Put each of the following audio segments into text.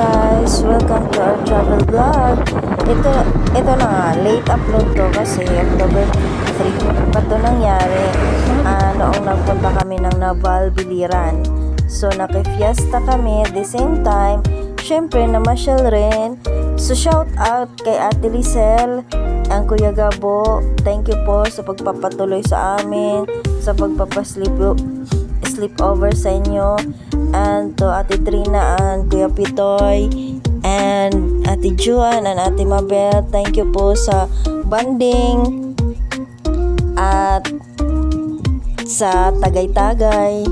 guys! Welcome to our travel vlog. Ito, ito na nga, late upload to kasi October 3 pa to nangyari ah, noong nagpunta kami ng Naval Biliran. So, nakifiesta kami at the same time, syempre namasyal rin. So, shout out kay Ate Lisel, ang Kuya Gabo. Thank you po sa pagpapatuloy sa amin, sa pagpapasleep sleepover sa inyo. And to Ate Trina and Kuya Pitoy and Ate Juan and Ate Mabel. Thank you po sa banding at sa Tagay-Tagay.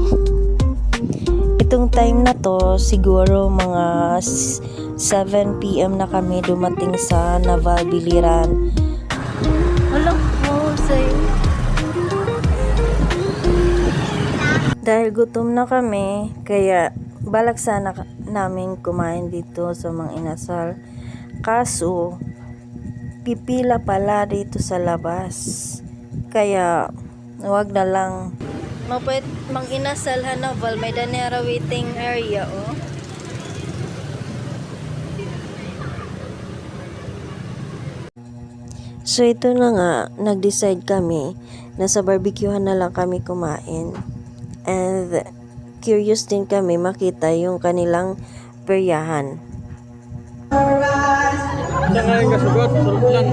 Itong time na to siguro mga s- 7pm na kami dumating sa Naval Biliran Alam po sa'yo Dahil gutom na kami, kaya balak sana namin kumain dito sa Mang Inasal. Kaso, pipila pala dito sa labas. Kaya, wag na lang. Mapait Mang Inasal Hanaval, may Danera waiting area, oh. So ito na nga, nag-decide kami na sa barbecuehan na lang kami kumain. And curious din kami makita yung kanilang peryahan. Yung kasugot, sarap lang.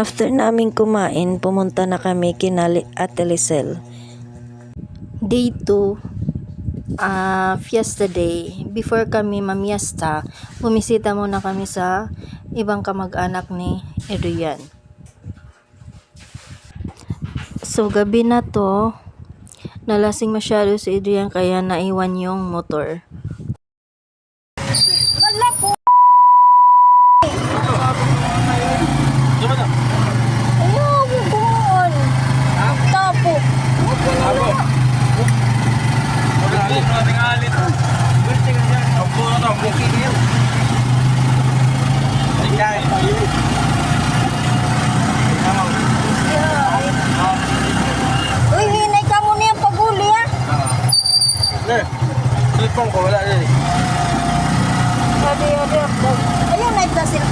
After naming kumain, pumunta na kami kinali at Elisel. Day 2, uh, ah, fiesta day. Before kami mamiesta, bumisita muna kami sa ibang kamag-anak ni Edrian. So, gabi na to, nalasing masyado si Adrian kaya naiwan yung motor. cellphone ko, wala din. Sabi, sabi, ayun, nagda-cellphone.